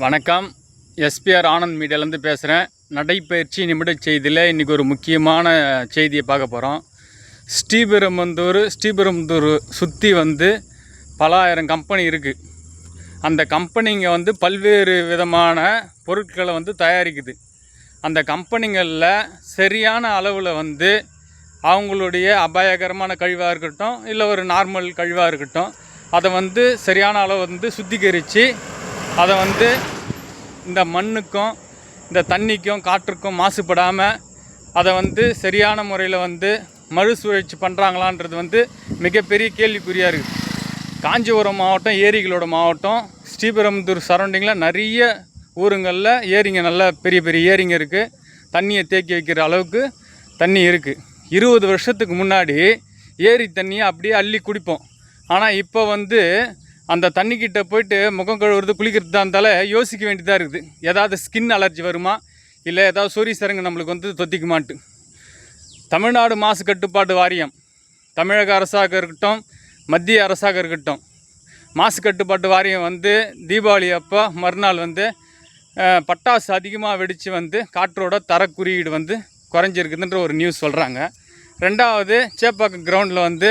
வணக்கம். எஸ்பிஆர் ஆனந்த் மீடியாலேருந்து பேசுகிறேன் நடைப்பயிற்சி நிமிட செய்தியில் இன்றைக்கி ஒரு முக்கியமான செய்தியை பார்க்க போகிறோம் ஸ்ரீபெரும்புந்தூர் ஸ்ரீபெரும்புந்தூர் சுற்றி வந்து பல ஆயிரம் கம்பெனி இருக்குது அந்த கம்பெனிங்க வந்து பல்வேறு விதமான பொருட்களை வந்து தயாரிக்குது. அந்த கம்பெனிங்களில் சரியான அளவில் வந்து அவங்களுடைய அபாயகரமான கழிவாக இருக்கட்டும் இல்லை ஒரு நார்மல் கழிவாக இருக்கட்டும் அதை வந்து சரியான அளவு வந்து சுத்திகரித்து அதை வந்து இந்த மண்ணுக்கும் இந்த தண்ணிக்கும் காற்றுக்கும் மாசுபடாமல் அதை வந்து சரியான முறையில் வந்து மறுசுழற்சி பண்ணுறாங்களான்றது வந்து மிகப்பெரிய கேள்விக்குறியாக இருக்குது காஞ்சிபுரம் மாவட்டம் ஏரிகளோட மாவட்டம் ஸ்ரீபெரும்புதூர் சரௌண்டிங்கில் நிறைய ஊருங்களில் ஏரிங்க நல்ல பெரிய பெரிய ஏரிங்க இருக்குது தண்ணியை தேக்கி வைக்கிற அளவுக்கு தண்ணி இருக்குது இருபது வருஷத்துக்கு முன்னாடி ஏரி தண்ணியை அப்படியே அள்ளி குடிப்போம். ஆனால் இப்போ வந்து அந்த தண்ணிக்கிட்ட போயிட்டு முகம் கழுவுறது குளிக்கிறதா இருந்தாலே யோசிக்க வேண்டியதாக இருக்குது. ஏதாவது ஸ்கின் அலர்ஜி வருமா? இல்லை ஏதாவது சூரிய சரங்கு நம்மளுக்கு வந்து தொத்திக்குமான்ட்டு. தமிழ்நாடு மாசு கட்டுப்பாட்டு வாரியம். தமிழக அரசாக இருக்கட்டும் மத்திய அரசாக இருக்கட்டும். மாசு கட்டுப்பாட்டு வாரியம் வந்து தீபாவளி அப்போ மறுநாள் வந்து பட்டாசு அதிகமாக வெடித்து வந்து காற்றோட தரக்குறியீடு வந்து குறைஞ்சிருக்குதுன்ற ஒரு நியூஸ் சொல்கிறாங்க ரெண்டாவது சேப்பாக்கம் கிரவுண்டில் வந்து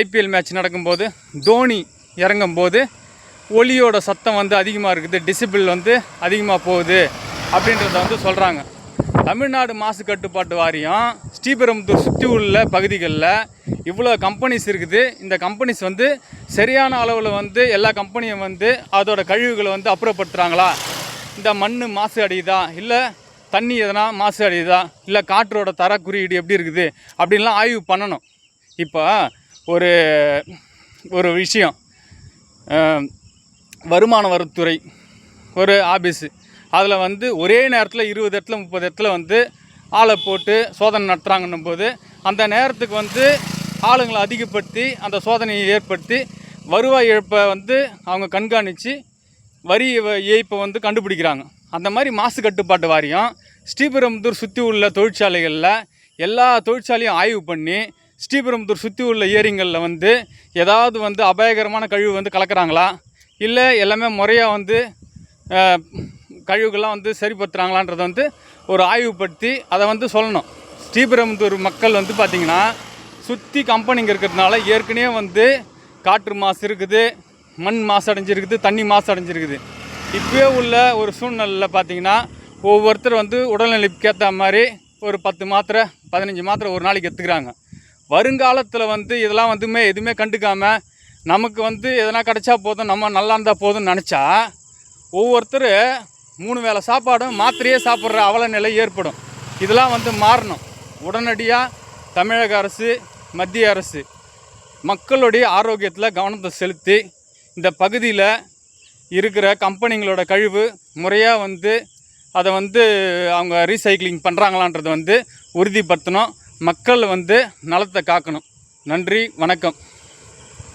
ஐபிஎல் மேட்ச் நடக்கும்போது தோனி இறங்கும்போது ஒலியோட சத்தம் வந்து அதிகமாக இருக்குது டிசிபிள் வந்து அதிகமாக போகுது அப்படின்றத வந்து சொல்கிறாங்க தமிழ்நாடு மாசு கட்டுப்பாட்டு வாரியம் ஸ்ரீபெரும்புத்தூர் சுற்றி உள்ள பகுதிகளில் இவ்வளோ கம்பெனிஸ் இருக்குது. இந்த கம்பெனிஸ் வந்து சரியான அளவில் வந்து எல்லா கம்பெனியும் வந்து அதோட கழிவுகளை வந்து அப்புறப்படுத்துகிறாங்களா இந்த மண் மாசு அடையுதா? இல்லை தண்ணி எதனா மாசு அடையுதா? இல்லை காற்றோட தர குறியீடு எப்படி இருக்குது? அப்படின்லாம் ஆய்வு பண்ணணும். இப்போ ஒரு ஒரு விஷயம். வருமான வரித்துறை ஒரு ஆபீஸு அதில் வந்து ஒரே நேரத்தில் இருபது இடத்துல முப்பது இடத்துல வந்து ஆளை போட்டு சோதனை நடத்துகிறாங்கன்னும் போது அந்த நேரத்துக்கு வந்து ஆளுங்களை அதிகப்படுத்தி அந்த சோதனையை ஏற்படுத்தி வருவாய் இழப்பை வந்து அவங்க கண்காணித்து வரி ஏய்ப்பை வந்து கண்டுபிடிக்கிறாங்க. அந்த மாதிரி மாசு கட்டுப்பாட்டு வாரியம் ஸ்ரீபெரும்புதூர் சுற்றி உள்ள தொழிற்சாலைகளில் எல்லா தொழிற்சாலையும் ஆய்வு பண்ணி ஸ்ரீபெரும்புத்தூர் சுற்றி உள்ள ஏரிங்களில் வந்து ஏதாவது வந்து அபாயகரமான கழிவு வந்து கலக்கிறாங்களா? இல்லை எல்லாமே முறையாக வந்து கழிவுகள்லாம் வந்து சரிப்படுத்துகிறாங்களான்றதை வந்து ஒரு ஆய்வுப்படுத்தி அதை வந்து சொல்லணும். ஸ்ரீபெரும்புத்தூர் மக்கள் வந்து பார்த்திங்கன்னா சுற்றி கம்பெனிங்க இருக்கிறதுனால ஏற்கனவே வந்து காற்று மாசு இருக்குது மண் மாசு அடைஞ்சிருக்குது தண்ணி மாசு அடைஞ்சிருக்குது. இப்போயே உள்ள ஒரு சூழ்நிலையில் பார்த்தீங்கன்னா ஒவ்வொருத்தர் வந்து உடல்நிலைக்கு ஏற்ற மாதிரி ஒரு பத்து மாத்திரை பதினஞ்சு மாத்திரை ஒரு நாளைக்கு எடுத்துக்கிறாங்க. வருங்காலத்தில் வந்து இதெல்லாம் வந்துமே எதுவுமே கண்டுக்காமல் நமக்கு வந்து எதனா கிடைச்சா போதும் நம்ம நல்லா இருந்தால் போதும்னு நினச்சா ஒவ்வொருத்தர் மூணு வேளை சாப்பாடும் மாத்திரையே சாப்பிட்ற அவல நிலை ஏற்படும். இதெல்லாம் வந்து மாறணும். உடனடியாக தமிழக அரசு மத்திய அரசு மக்களுடைய ஆரோக்கியத்தில் கவனத்தை செலுத்தி இந்த பகுதியில் இருக்கிற கம்பெனிங்களோட கழிவு முறையாக வந்து அதை வந்து அவங்க ரீசைக்ளிங் பண்ணுறாங்களான்றதை வந்து உறுதிப்படுத்தணும். மக்கள் வந்து நலத்தை காக்கணும். நன்றி வணக்கம்.